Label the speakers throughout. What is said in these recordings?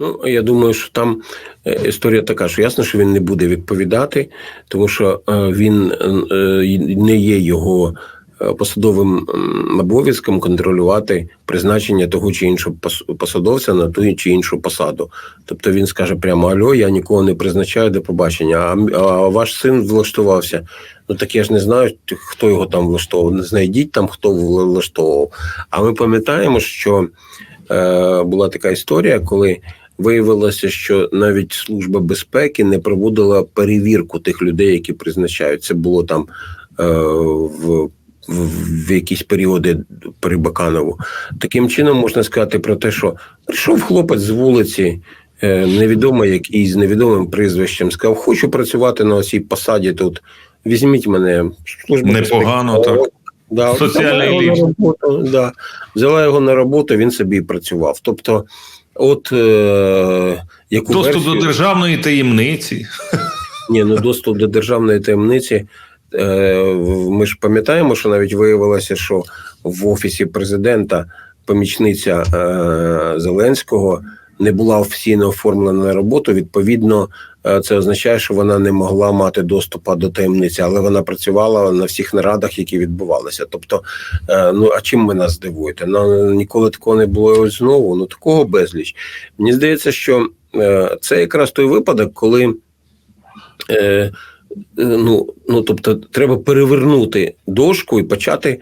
Speaker 1: Ну, я думаю, що там е, історія така, що ясно, що він не буде відповідати, тому що е, він е, не є його посадовим обов'язком контролювати призначення того чи іншого посадовця на ту чи іншу посаду. Тобто він скаже прямо: Альо, я нікого не призначаю до побачення. А, а ваш син влаштувався. Ну так я ж не знаю, хто його там влаштовував. Не знайдіть там, хто влаштовував. А ми пам'ятаємо, що е, була така історія, коли виявилося, що навіть служба безпеки не проводила перевірку тих людей, які призначають. Це було там е, в. В, в якісь періоди при Баканову. Таким чином можна сказати про те, що прийшов хлопець з вулиці, е, невідомо який з невідомим прізвищем, сказав: хочу працювати на цій посаді тут. Візьміть мене служба
Speaker 2: Непогано,
Speaker 1: безпеки.
Speaker 2: так.
Speaker 1: Да,
Speaker 2: Соціальний
Speaker 1: взяла його на роботу, да. Взяла його на роботу, він собі і працював. Тобто, от е, яку
Speaker 2: Доступ
Speaker 1: версію...
Speaker 2: до державної таємниці.
Speaker 1: Ні, ну доступ до державної таємниці. Е, Ми ж пам'ятаємо, що навіть виявилося, що в офісі президента помічниця е, Зеленського не була офіційно оформлена на роботу. Відповідно, е, це означає, що вона не могла мати доступу до таємниці, але вона працювала на всіх нарадах, які відбувалися. Тобто, е, ну а чим ви нас здивуєте? Ну ніколи такого не було ось знову. Ну такого безліч. Мені здається, що е, це якраз той випадок, коли. Ну, ну тобто, треба перевернути дошку і почати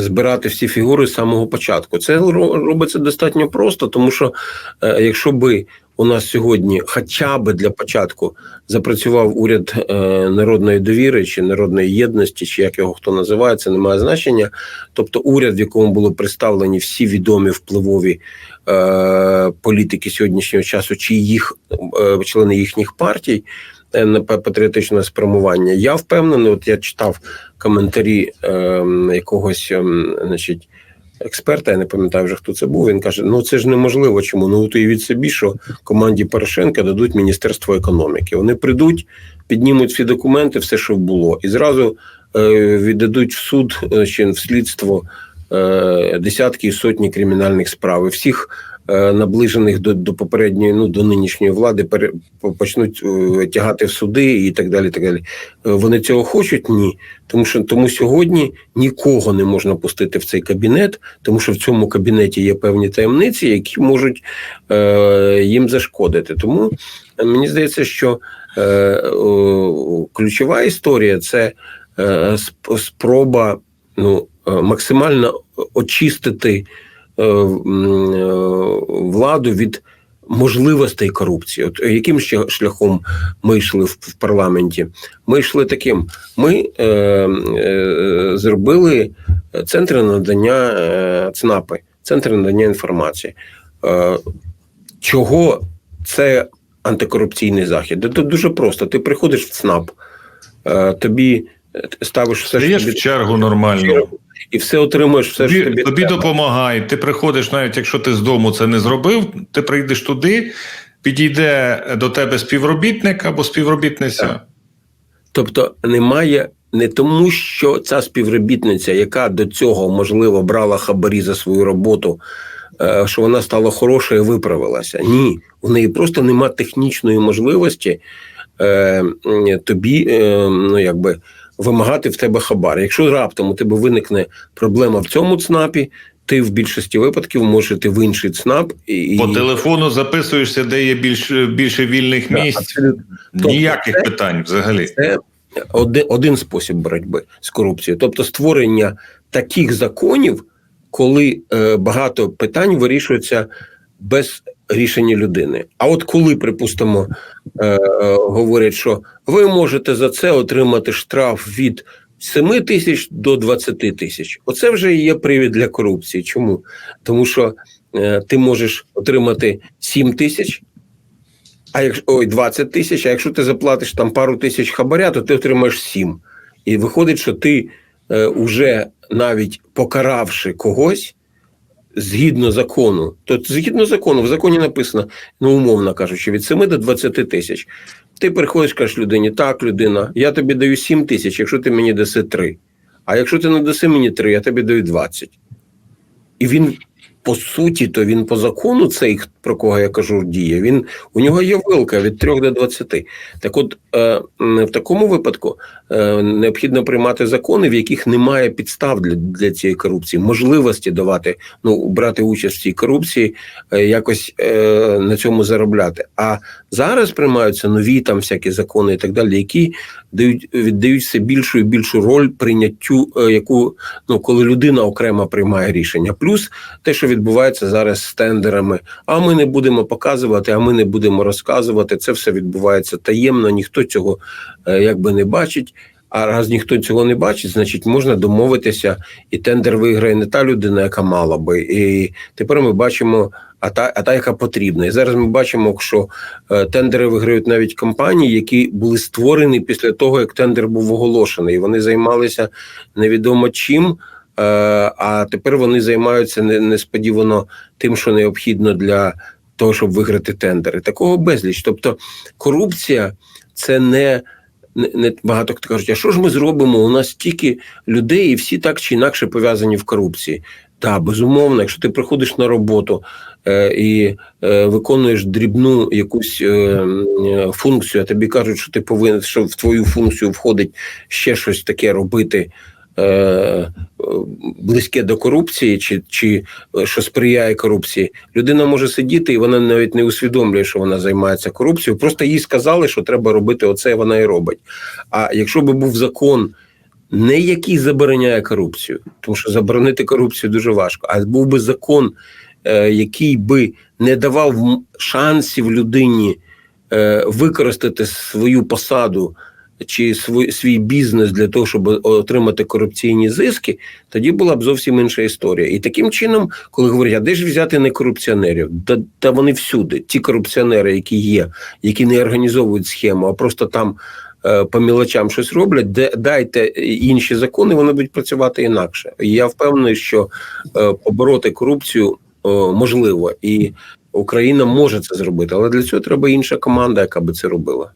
Speaker 1: збирати всі фігури з самого початку. Це ро- робиться достатньо просто, тому що е, якщо би у нас сьогодні, хоча б для початку, запрацював уряд е, народної довіри чи народної єдності, чи як його хто називає, це не має значення. Тобто, уряд, в якому були представлені всі відомі впливові е, політики сьогоднішнього часу, чи їх члени їхніх партій е, на па- патріотичного спрямування. Я впевнений, от я читав коментарі е, якогось, е, значить. Експерта, я не пам'ятаю вже хто це був. Він каже: ну це ж неможливо. Чому? Ну от уявіть собі, що команді Порошенка дадуть Міністерство економіки. Вони прийдуть, піднімуть всі документи, все, що було, і зразу е, віддадуть в суд е, чи в слідство е, десятки і сотні кримінальних справ. І всіх наближених до, до попередньої, ну до нинішньої влади, пере, почнуть е, тягати в суди і так далі. Так далі. Е, Вони цього хочуть? Ні. Тому що тому сьогодні нікого не можна пустити в цей кабінет, тому що в цьому кабінеті є певні таємниці, які можуть е, їм зашкодити. Тому е, мені здається, що е, о, ключова історія це е, сп- спроба ну, е, максимально очистити е, е, владу від можливостей корупції. От яким ще шляхом ми йшли в, парламенті? Ми йшли таким: ми е, е, зробили центри надання е, ЦНАПи, центри надання інформації. Е, чого це антикорупційний захід? Тут дуже просто. Ти приходиш в ЦНАП, е, тобі е, ставиш все, що
Speaker 2: в чергу нормально.
Speaker 1: І все отримуєш, все
Speaker 2: Тобі,
Speaker 1: тобі,
Speaker 2: тобі допомагають. Ти приходиш, навіть якщо ти з дому це не зробив, ти прийдеш туди, підійде до тебе співробітник або співробітниця.
Speaker 1: Так. Тобто немає не тому, що ця співробітниця, яка до цього можливо брала хабарі за свою роботу, е, що вона стала хорошою і виправилася. Ні, у неї просто нема технічної можливості е, тобі е, ну, якби, вимагати в тебе хабар. Якщо раптом у тебе виникне проблема в цьому ЦНАПі, ти в більшості випадків можеш йти в інший ЦНАП і
Speaker 2: По телефону записуєшся, де є більш, більше вільних місць.
Speaker 1: абсолютно.
Speaker 2: Ніяких
Speaker 1: Тобто це-
Speaker 2: питань взагалі.
Speaker 1: Це один, один спосіб боротьби з корупцією, тобто створення таких законів, коли е, багато питань вирішується без рішення людини. А от коли, припустимо, е, е, говорять, що ви можете за це отримати штраф від 7 тисяч до 20 тисяч, оце вже є привід для корупції. Чому? Тому що е, ти можеш отримати 7 тисяч. А якщо ой, 20 тисяч, а якщо ти заплатиш там пару тисяч хабаря, то ти отримаєш 7. І виходить, що ти е, уже навіть покаравши когось згідно закону, то згідно закону, в законі написано, ну умовно кажучи, від 7 до 20 тисяч. Ти приходиш, кажеш людині, так, людина, я тобі даю 7 тисяч, якщо ти мені даси 3. А якщо ти не даси мені 3, я тобі даю 20. І він по суті, то він по закону, цей про кого я кажу, діє. Він у нього є вилка від 3 до 20. Так, от е, в такому випадку е, необхідно приймати закони, в яких немає підстав для, для цієї корупції, можливості давати ну брати участь в цій корупції, е, якось е, на цьому заробляти. А зараз приймаються нові там всякі закони і так далі, які дають віддають все більшу і більшу роль прийняттю, е, яку ну коли людина окремо приймає рішення. Плюс те, що відбувається зараз з тендерами. А ми не будемо показувати, а ми не будемо розказувати. Це все відбувається таємно, ніхто цього е, якби не бачить. А раз ніхто цього не бачить, значить можна домовитися, і тендер виграє не та людина, яка мала би. І тепер ми бачимо, а та, а та яка потрібна. І зараз ми бачимо, що е, тендери виграють навіть компанії, які були створені після того, як тендер був оголошений. Вони займалися невідомо чим. Е, А тепер вони займаються несподівано тим, що необхідно для того, щоб виграти тендери. Такого безліч. Тобто корупція це не, не, багато хто кажуть, а що ж ми зробимо? У нас стільки людей, і всі так чи інакше пов'язані в корупції. Так, безумовно, якщо ти приходиш на роботу е, і е, виконуєш дрібну якусь е, функцію, а тобі кажуть, що ти повинен, що в твою функцію входить ще щось таке робити. Е, близьке до корупції, чи, чи е, що сприяє корупції, людина може сидіти і вона навіть не усвідомлює, що вона займається корупцією. Просто їй сказали, що треба робити оце, вона і робить. А якщо би був закон, не який забороняє корупцію, тому що заборонити корупцію дуже важко, а був би закон, е, який би не давав шансів людині використати свою посаду чи свій, свій бізнес для того, щоб отримати корупційні зиски, тоді була б зовсім інша історія. І таким чином, коли говорять, а де ж взяти не корупціонерів? Та, та вони всюди. Ті корупціонери, які є, які не організовують схему, а просто там е, по мілочам щось роблять, де дайте інші закони, вони будуть працювати інакше. Я впевнений, що е, побороти корупцію е, можливо, і Україна може це зробити, але для цього треба інша команда, яка би це робила.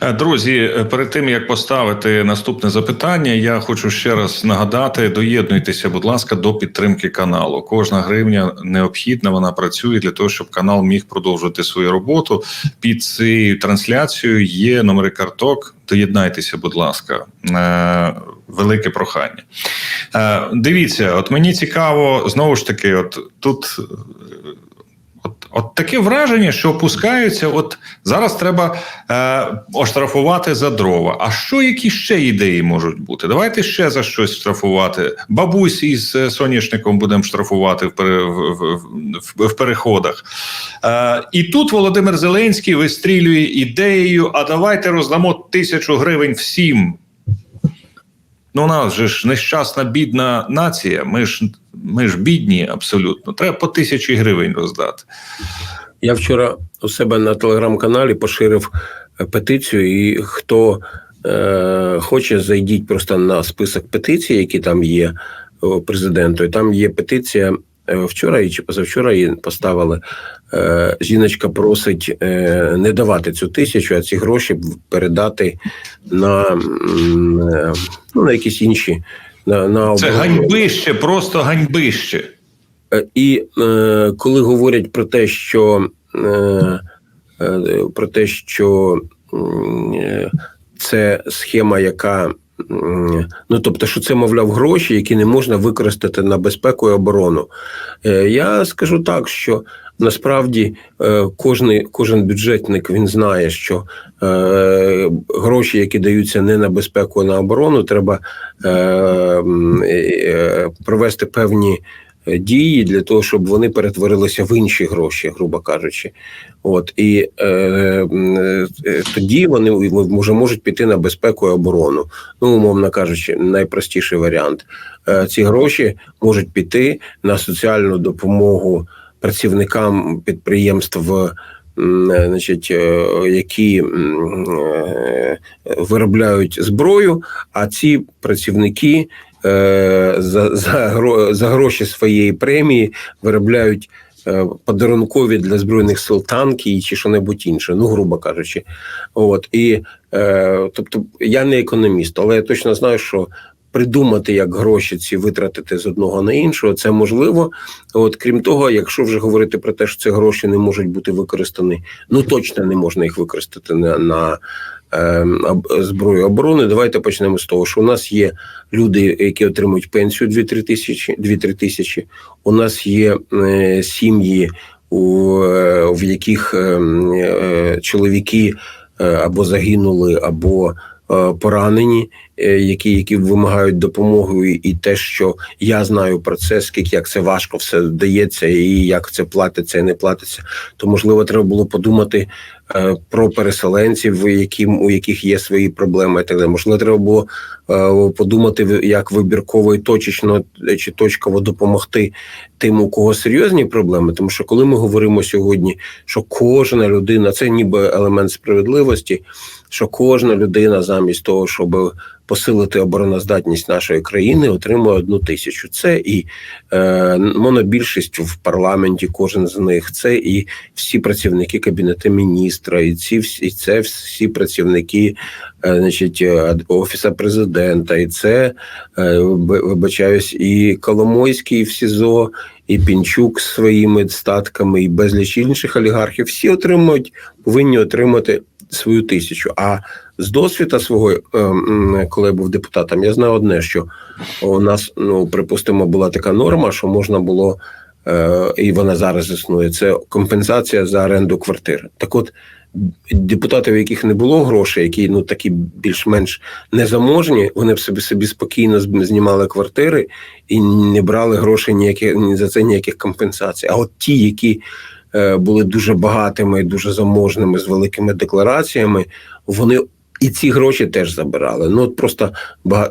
Speaker 2: Е, Друзі, е, перед тим як поставити наступне запитання, я хочу ще раз нагадати: доєднуйтеся, будь ласка, до підтримки каналу. Кожна гривня необхідна, вона працює для того, щоб канал міг продовжувати свою роботу. Під цією трансляцією є номери карток. Доєднайтеся, будь ласка, Е, велике прохання. Дивіться, от мені цікаво знову ж таки, от тут. От, от таке враження, що опускаються. От зараз треба е, оштрафувати за дрова. А що які ще ідеї можуть бути? Давайте ще за щось штрафувати. Бабусь із е, соняшником будемо штрафувати в, в, в, в, в переходах. Е, і тут Володимир Зеленський вистрілює ідеєю: а давайте роздамо тисячу гривень всім. Ну, у нас же ж нещасна бідна нація. Ми ж ми ж бідні абсолютно. Треба по тисячі гривень роздати.
Speaker 1: Я вчора у себе на телеграм-каналі поширив е, петицію, і хто е, хоче, зайдіть просто на список петицій, які там є у президенту. І там є петиція. Е, Вчора і чи позавчора її поставили. Е, жіночка просить е, не давати цю тисячу, а ці гроші передати на, ну, на якісь інші. На, на
Speaker 2: Це ганьбище, просто ганьбище.
Speaker 1: І е, коли говорять про те, що е, про те, що е, це схема, яка ну тобто, що це, мовляв, гроші, які не можна використати на безпеку і оборону. Е, Я скажу так, що насправді кожен кожний, кожен бюджетник він знає, що е, гроші, які даються не на безпеку, а на оборону, треба е, е, провести певні е, дії для того, щоб вони перетворилися в інші гроші, грубо кажучи. От і е, е, тоді вони може можуть піти на безпеку і оборону. Ну, умовно кажучи, найпростіший варіант. Е, ці гроші можуть піти на соціальну допомогу працівникам підприємств. е, Значить, е, які е, виробляють зброю, а ці працівники е, за, за, за гроші своєї премії виробляють е, подарункові для збройних сил танки чи що-небудь інше, ну грубо кажучи. От і е, тобто я не економіст, але я точно знаю, що придумати, як гроші ці витратити з одного на іншого, це можливо. От крім того, якщо вже говорити про те, що ці гроші не можуть бути використані, ну точно не можна їх використати на, на е, зброю оборони. Давайте почнемо з того, що у нас є люди, які отримують пенсію 2-3 тисячі, 2-3 тисячі. У нас є е, сім'ї, е, в яких е, м, е, чоловіки або загинули, або поранені, е, які, які вимагають допомоги, і те, що я знаю про це, скільки як це важко все дається, і як це платиться і не платиться, то можливо треба було подумати е, про переселенців, які, у яких є свої проблеми. І так далі. Можливо, треба було е, подумати, як вибірково і точечно е, чи точково допомогти тим, у кого серйозні проблеми. Тому що коли ми говоримо сьогодні, що кожна людина це ніби елемент справедливості, що кожна людина замість того, щоб посилити обороноздатність нашої країни, отримує одну тисячу. Це і е, монобільшість в парламенті, кожен з них, це і всі працівники кабінету міністра, і ці і це всі працівники, е, значить, е, офіса президента, і це е, вибачаюсь, і Коломойський в СІЗО, і Пінчук з своїми статками, і безліч інших олігархів. Всі отримують, повинні отримати свою тисячу. А з досвіду свого, е, коли я був депутатом, я знаю одне, що у нас, ну припустимо, була така норма, що можна було, е, і вона зараз існує. Це компенсація за оренду квартири. Так от. Депутатів, яких не було грошей, які ну такі більш-менш незаможні, вони б собі собі спокійно знімали квартири і не брали грошей ніяких ні за це ніяких компенсацій. А от ті, які були дуже багатими, дуже заможними з великими деклараціями, вони і ці гроші теж забирали. Ну от просто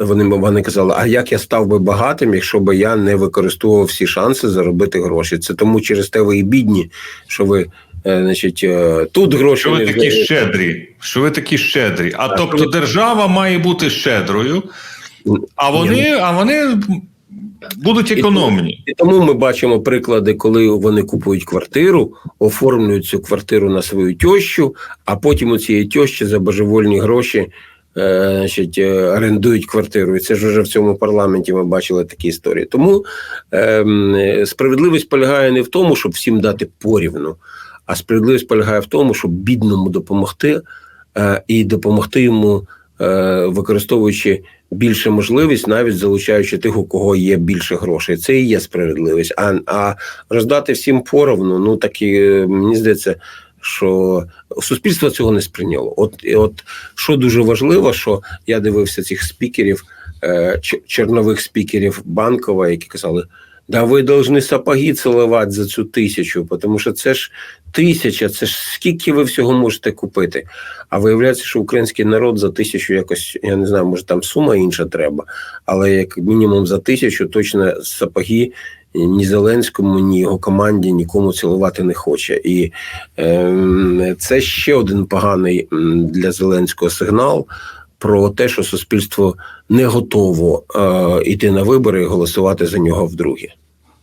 Speaker 1: вони, вони казали: а як я став би багатим, якщо би я не використовував всі шанси заробити гроші? Це тому через те ви і бідні, що ви. е, Значить, е, тут гроші
Speaker 2: Що ви
Speaker 1: не
Speaker 2: такі щедрі? Що ви такі щедрі? А
Speaker 1: Так,
Speaker 2: тобто
Speaker 1: ви-
Speaker 2: держава має бути щедрою, а вони, а вони будуть економні.
Speaker 1: І тому ми бачимо приклади, коли вони купують квартиру, оформлюють цю квартиру на свою тещу, а потім у цієї тещі за божевольні гроші е, значить, е, орендують квартиру. І це ж вже в цьому парламенті ми бачили такі історії. Тому е, справедливість полягає не в тому, щоб всім дати порівну, а справедливість полягає в тому, щоб бідному допомогти е, і допомогти йому, використовуючи більше можливість, навіть залучаючи тих, у кого є більше грошей. Це і є справедливість. А, а роздати всім поровну, ну так і е, мені здається. Що суспільство цього не сприйняло. От і от що дуже важливо, що я дивився цих спікерів, е, ч- чорнових спікерів банкова, які казали: да ви повинні сапоги цілувати за цю тисячу, тому що це ж тисяча, це ж скільки ви всього можете купити. А виявляється, що український народ за тисячу якось, я не знаю, може там сума інша треба, але як мінімум за тисячу точно сапоги ні Зеленському, ні його команді нікому цілувати не хоче. І е, це ще один поганий для Зеленського сигнал. Про те, що суспільство не готово е, йти на вибори і голосувати за нього вдруге.